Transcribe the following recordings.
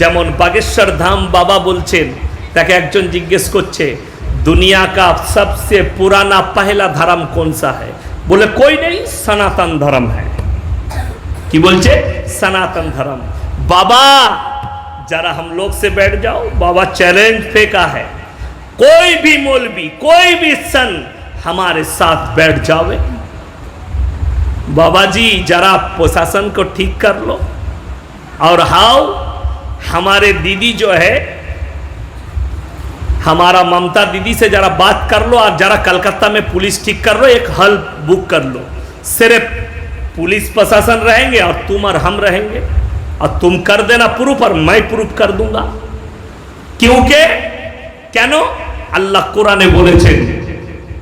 যেমন বাগেশ্বর ধাম বাবা বলছেন তাকে একজন জিজ্ঞেস করছে दुनिया का सबसे पुराना पहला धर्म कौन सा है बोले कोई नहीं सनातन धर्म है কি বলছে सनातन धर्म बाबा जरा हम लोग से बैठ जाओ बाबा चैलेंज फेंका है कोई भी मौलवी कोई भी सन हमारे साथ बैठ जावे बाबा जी जरा प्रशासन को ठीक कर लो और हाउ हमारे दीदी जो है हमारा ममता दीदी से जरा बात कर लो और जरा कलकत्ता में पुलिस ठीक कर लो एक हल बुक कर लो सिर्फ पुलिस प्रशासन रहेंगे और तुम और हम रहेंगे और तुम कर देना प्रूफ और मैं प्रूफ कर दूंगा क्योंकि কেন আল্লাহ কোরআনে বলেছেন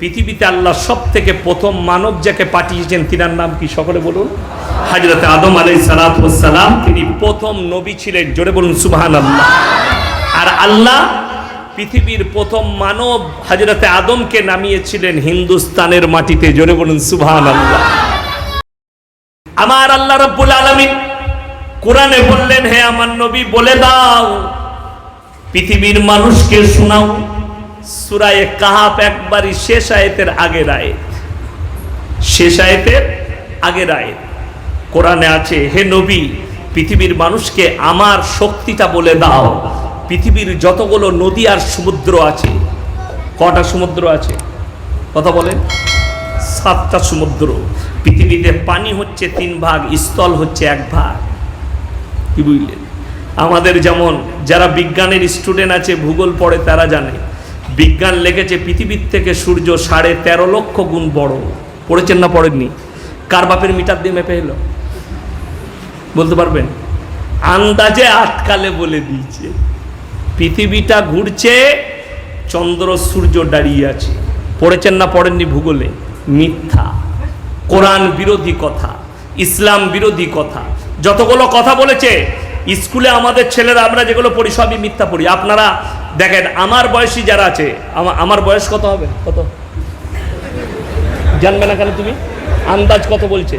পৃথিবীতে আল্লাহ সব থেকে প্রথম মানব যাকে পাঠিয়েছেন, তিনার নাম কি সকলে বলুন? হাজরত আদম আলাই সালাম, তিনি প্রথম নবী ছিলেন, জোরে বলুন সুবহান আল্লাহ আর আল্লাহ পৃথিবীর প্রথম মানব হাজরতে আদমকে নামিয়েছিলেন হিন্দুস্তানের মাটিতে, জোরে বলুন সুবহান আল্লাহ আমার আল্লাহ রব্বুল আলামিন কোরআনে বললেন, হে আমার নবী, বলে দাও, পৃথিবীর মানুষকে শোনাও। সুরায়ে কাহাপ একবারই শেষ আয়াতের আগের আয়াত। শেষ আয়াতের আগের আয়াত। কোরআনে আছে, হে নবী, পৃথিবীর মানুষকে আমার শক্তিটা বলে দাও। পৃথিবীর যতগুলো নদী আর সমুদ্র আছে, কটা সমুদ্র আছে? কথা বলেন। সাতটা সমুদ্র। পৃথিবীতে পানি হচ্ছে তিন ভাগ, স্থল হচ্ছে এক ভাগ। কি বুঝলেন? আমাদের যেমন, যারা বিজ্ঞানের স্টুডেন্ট আছে, ভূগোল পড়ে, তারা জানে বিজ্ঞান লেগেছে পৃথিবীর থেকে সূর্য সাড়ে তেরো লক্ষ গুণ বড়। পড়েছেন না পড়েননি? কার বাপের মিটার দিয়ে মেপে এলো? বলতে পারবেন? আন্দাজে আটকালে বলে দিয়েছে। পৃথিবীটা ঘুরছে, চন্দ্র, সূর্য দাঁড়িয়ে আছে। পড়েছেন না পড়েননি ভূগোলে? মিথ্যা। কোরআন বিরোধী কথা, ইসলাম বিরোধী কথা। যতগুলো কথা বলেছে, স্কুলে আমাদের ছেলেরা আমরা যেগুলো পড়ি সবই মিথ্যা পড়ি। আপনারা দেখেন, আমার বয়সী যারা আছে আমার বয়স কত হবে? কত? জানবে না কেন তুমি? আন্দাজ কত বলছে?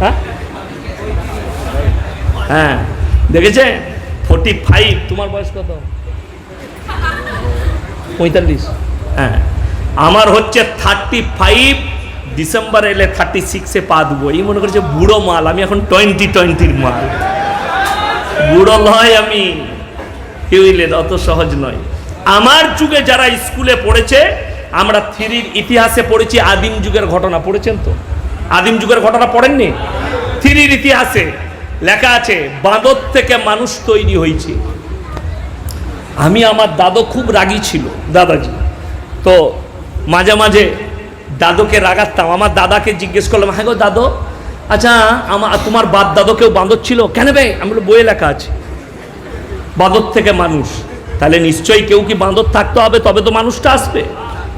হ্যাঁ? হ্যাঁ। দেখেছে? ফোর্টি ফাইভ তোমার বয়স কত? পঁয়তাল্লিশ। হ্যাঁ। আমার হচ্ছে থার্টি ফাইভ ডিসেম্বর এলে থার্টি সিক্সে পা দেবো এই মনে করছে, বুড়ো মাল, আমি এখন টোয়েন্টি টোয়েন্টির মাল। বুড়ো নয় আমি। বুঝলেন অত সহজ নয়। আমার যুগে যারা স্কুলে পড়েছে, আমরা থ্রির ইতিহাসে পড়েছি, আদিম যুগের ঘটনা পড়েছেন তো? আদিম যুগের ঘটনা পড়েননি? থ্রির ইতিহাসে লেখা আছে, বাঁদর থেকে মানুষ তৈরি হয়েছে। আমি আমার দাদু খুব রাগী ছিল, দাদাজি। তো মাঝে মাঝে দাদুকে রাগাতাম। আমার দাদাকে জিজ্ঞেস করলাম হ্যাঁ গো দাদু আচ্ছা আমার তোমার বাপ দাদু কেউ বাঁদর ছিল? কেন বে? আমি বইয়ে লেখা আছে। বাঁদর থেকে মানুষ। তাহলে নিশ্চয়ই কেউ কি বাঁদর থাকতে হবে? তবে তো মানুষটা আসবে।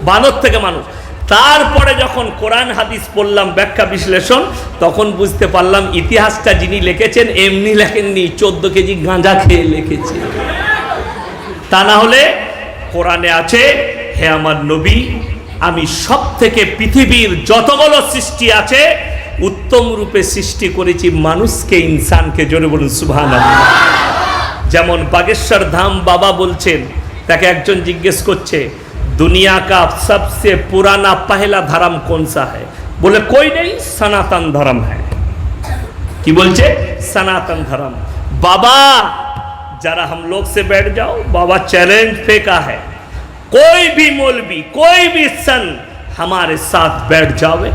বাঁদর থেকে মানুষ। তারপরে যখন কোরআন, হাদিস পড়লাম, ব্যাখ্যা বিশ্লেষণ, তখন বুঝতে পারলাম ইতিহাসটা যিনি লিখেছেন, এমনি লেখেননি, চোদ্দ কেজি গাঁজা খেয়ে লিখেছে। তা না হলে কোরআনে আছে, হে আমার নবী, আমি সব থেকে পৃথিবীর যতগুলো সৃষ্টি আছে, উত্তম রূপে সৃষ্টি করেছি মানুষকে, ইনসানকে, জোরে বলুন সুভান যেমন বাগেশ্বর ধাম বাবা বলছেন তাকে একজন জিজ্ঞেস করছে दुनिया का सबसे पुराना पहला धर्म कौन सा है बोले कोई नहीं सनातन धर्म है কি বলছে सनातन धर्म बाबा जरा हम लोग से बैठ जाओ बाबा चैलेंज फेंका है कोई भी मौलवी कोई भी सन हमारे साथ बैठ जावे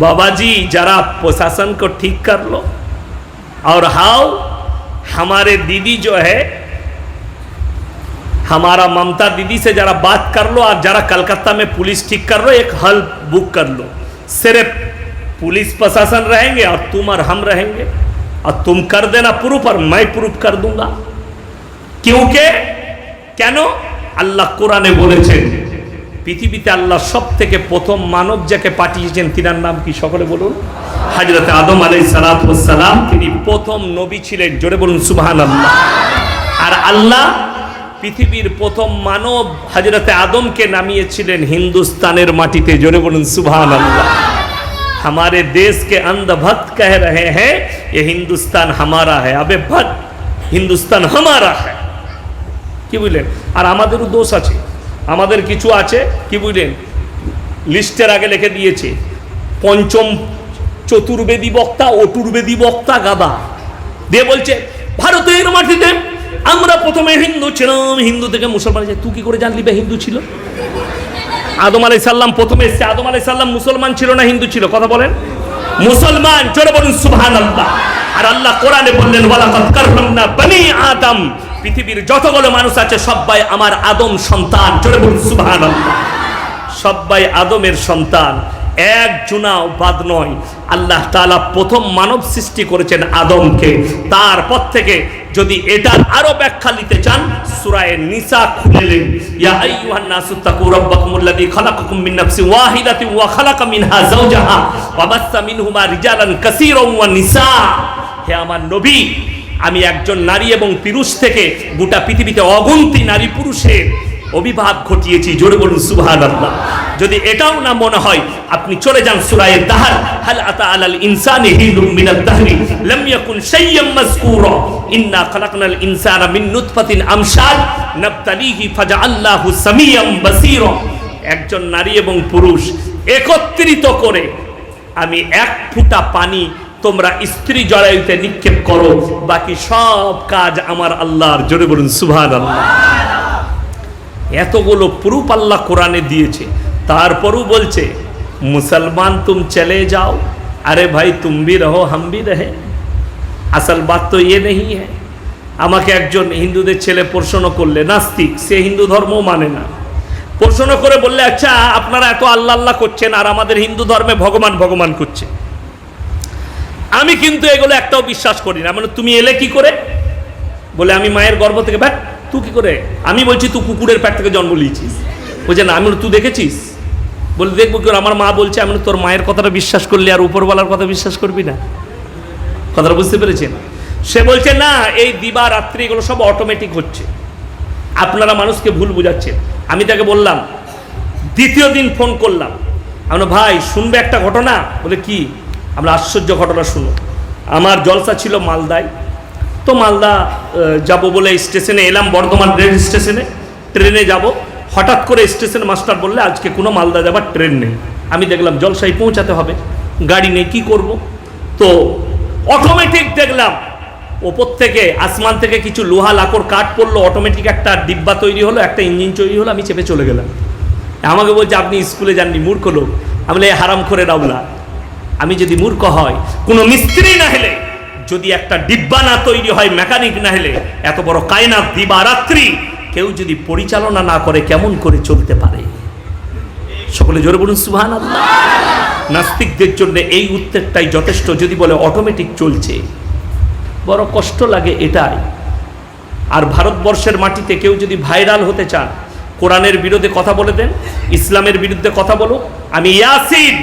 बाबा जी जरा प्रशासन को ठीक कर लो और हाउ हमारे दीदी जो है हमारा ममता दीदी से जरा बात कर लो और जरा कलकत्ता में पुलिस ठीक कर लो एक हल बुक कर लो सिर्फ पुलिस प्रशासन रहेंगे और तुम और हम रहेंगे और तुम कर देना प्रूफ और मैं प्रूफ कर दूंगा क्योंकि কেন আল্লাহ কোরআনে বলেছেন পৃথিবীতে আল্লাহ সব থেকে প্রথম মানব যাকে পাঠিয়েছেন তিনার নাম কি সকলে বলুন হাজরত আদম আলাই সালাম তিনি প্রথম নবী ছিলেন জোরে বলুন সুবহান আল্লাহ আর আল্লাহ পৃথিবীর প্রথম মানব হজরতে আদমকে নামিয়েছিলেন হিন্দুস্তানের মাটিতে জোরে বলুন সুবহান আল্লাহ हमारे देश के अंध भक्त कह रहे हैं ये हिंदुस्तान हमारा है अबे भक्त হিন্দুস্তান হামারা হ্যাঁ কি বুঝলেন আর আমাদেরও দোষ আছে আমাদের কিছু আছে, কি বুঝলেন? লিস্টের আগে লিখে দিয়েছে, পঞ্চম চতুর্বেদী বক্তা, অটুর্বেদী বক্তা, গাদা। দিয়ে বলছে, ভারতের মাটিতে আমরা প্রথমে হিন্দু ছিলাম, হিন্দু থেকে মুসলমান। তুই কি করে জানলি বে হিন্দু ছিল? আদম আলাই সাল্লাম প্রথমে এসছে, আদম আলাই সাল্লাম মুসলমান ছিল না হিন্দু ছিল? কথা বলেন। মুসলমান চলে বলুন সুবহান আল্লাহ আর আল্লাহ কোরআনে বললেন, ওয়ালাকাদ বনি আদম। পৃথিবীর যতগুলো মানুষ আছে সবাই আমার আদম সন্তান। চলে বলুন সুবহান আল্লাহ সবাই আদমের সন্তান। এক জুনাও বাদ নয়, আল্লাহ তাআলা প্রথম মানব সৃষ্টি করেছেন আদমকে। তারপর থেকে যদি এটার আরও ব্যাখ্যা নিতে চান, সূরায়ে নিসা খুলেলেন। ইয়া আইয়ুহান নাসু তাকু রাব্বাকুমুল্লাযী খালাকাকুম মিন নাফসিন ওয়াহিদাতিন ওয়া খালাকা মিনহা যাওজাহা। ওয়া বাসসা মিনহুমা রিজালান কাসীরান ওয়া নিসা। হে আমার নবী, আমি একজন নারী এবং পুরুষ থেকে গোটা পৃথিবীতে অগন্তি নারী পুরুষের অভিভাব ঘটিয়েছি। জোরে বলুন সুবহান আল্লাহ যদি এটাও না মনে হয়, আপনি চলে যান সুরায়ে দাহার। হাল আতা আলাল ইনসানি হিলুম মিনাদ দাহরি, লাম ইয়াকুন শাইয়্যাম মাযকুরা। ইন্না খালাকনাল ইনসানা মিন নুতফাতিন আমশাল, নাবতালিহি ফাজআলনাহু সামিয়াম বাসীরা। একজন নারী এবং পুরুষ একত্রিত করে আমি এক ফুটা পানি তোমরা স্ত্রী জড়াইতে নিক্ষেপ করো, বাকি সব কাজ আমার আল্লাহর। জোরে বলুন সুবহান আল্লাহ এতগুলো প্রুফ আল্লাহ কোরআনে দিয়েছে। তারপরও বলছে, মুসলমান তুম চলে যাও, আরে ভাই তুম ভি রহো, হাম ভি রহে। আসল বাত তো ইয়ে নেই হ্যাঁ আমাকে একজন হিন্দুদের ছেলে প্রশ্ন করলে, নাস্তিক, সে হিন্দু ধর্ম মানে না। প্রশ্ন করে বললে আচ্ছা আপনারা এত আল্লাহ আল্লাহ করছেন, আর আমাদের হিন্দু ধর্মে ভগবান ভগবান করছে। আমি কিন্তু এগুলো একটাও বিশ্বাস করি না। মানে তুমি এলে কি করে? বলে, আমি মায়ের গর্ভ থেকে ব্যাট তুই কি করে? আমি বলছি, তুই কুকুরের পেট থেকে জন্ম নিয়েছিস। বলছে, না, আমি তুই দেখেছিস? বলে, দেখব কি? আমার মা বলছে, আমি তোর মায়ের কথাটা বিশ্বাস করলি আর উপরওয়ালার কথা বিশ্বাস করবি না। কথাটা বুঝতে পেরেছেন? সে বলছে, না, এই দিবা রাত্রি এগুলো সব অটোমেটিক হচ্ছে। আপনারা মানুষকে ভুল বুঝাচ্ছেন। আমি তাকে বললাম, দ্বিতীয় দিন ফোন করলাম। আমরা ভাই, শুনবে একটা ঘটনা? বলে, কি? আমরা আশ্চর্য ঘটনা শুনো আমার জলসা ছিল মালদায়। তো মালদা যাব বলে স্টেশনে এলাম, বর্ধমান রেল স্টেশনে। ট্রেনে যাব। হঠাৎ করে স্টেশন মাস্টার বললে, আজকে কোনো মালদা যাবার ট্রেন নেই। আমি দেখলাম জলসাই পৌঁছাতে হবে। গাড়ি নেই, কি করব? তো অটোমেটিক দেখলাম, ওপর থেকে, আসমান থেকে কিছু লোহা লাকড় কাঠ পড়ল। অটোমেটিক একটা ডিব্বা তৈরি হলো, একটা ইঞ্জিন তৈরি হলো, আমি চেপে চলে গেলাম। আমাকে বলছে, আপনি স্কুলে যাননি, মূর্খ লোক। আমি হারাম করে ডাবলা আমি যদি মূর্খ হয় কোনো মিস্ত্রি না হলে, যদি একটা ডিব্বা না তৈরি হয়, মেকানিক না হলে, এত বড় কায়নাত দিবারাত্রি কেউ যদি পরিচালনা না করে, কেমন করে চলতে পারে? সকলে জোরে বলুন সুহান নাস্তিকদের জন্য এই উত্তরটাই যথেষ্ট, যদি বলে অটোমেটিক চলছে। বড় কষ্ট লাগে এটাই। আর ভারতবর্ষের মাটিতে কেউ যদি ভাইরাল হতে চান, কোরআনের বিরুদ্ধে কথা বলে দেন, ইসলামের বিরুদ্ধে কথা বলো আমি ইয়াসিন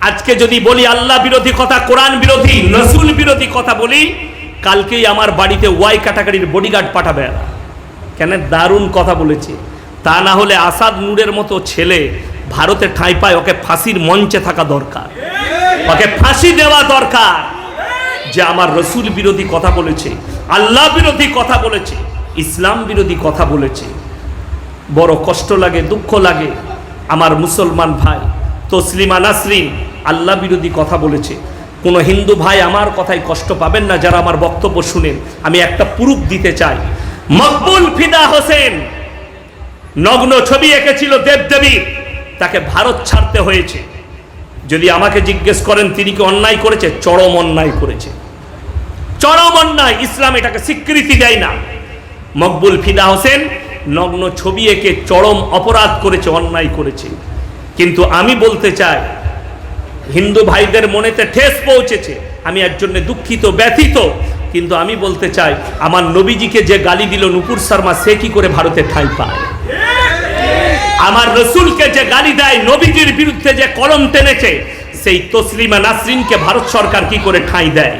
আজকে যদি বলি আল্লাহ বিরোধী কথা, কোরআন বিরোধী নসুল বিরোধী কথা বলি, কালকেই আমার বাড়িতে ওয়াই ক্যাটাগরির বডিগার্ড পাঠাবে। কেন? দারুণ কথা বলেছে। তা না হলে আসাদ নূরের মতো ছেলে ভারতে ঠাঁই পায়, ওকে ফাঁসির মঞ্চে থাকা দরকার। ওকে ফাঁসি দেওয়া দরকার। যে আমার রসুল বিরোধী কথা বলেছে, আল্লাহ বিরোধী কথা বলেছে, ইসলাম বিরোধী কথা বলেছে। বড় কষ্ট লাগে, দুঃখ লাগে। আমার মুসলমান ভাই তসলিমা নাসরিন, আল্লাহ বিরোধী কথা বলেছে। কোনো হিন্দু ভাই আমার কথায় কষ্ট পাবেন না যারা আমার বক্তব্য শুনেন। আমি একটা প্রুফ দিতে চাই। মকবুল ফিদা হোসেন, নগ্ন ছবি এঁকেছিল দেবদেবীর তাকে ভারত ছাড়তে হয়েছে। যদি আমাকে জিজ্ঞেস করেন, তিনি কি অন্যায় করেছে? চরম অন্যায় করেছে। চরম অন্যায়, ইসলাম এটাকে স্বীকৃতি দেয় না। মকবুল ফিদা হোসেন, নগ্ন ছবি এঁকে চরম অপরাধ করেছে, অন্যায় করেছে। কিন্তু আমি বলতে চাই, হিন্দু ভাইদের মনেতে ঠেস পৌঁছেছে। আমি এর জন্য দুঃখিত, ব্যথিত, কিন্তু আমি বলতে চাই, আমার নবীজিকে যে গালি দিল নুপুর শর্মা, সে কি করে ভারতে ঠাঁই পায়? আমার রসুলকে যে গালি দেয়, নবীজির বিরুদ্ধে যে কলম টেনেছে, সেই তসলিমা নাসরিনকে ভারত সরকার কি করে ঠাঁই দেয়?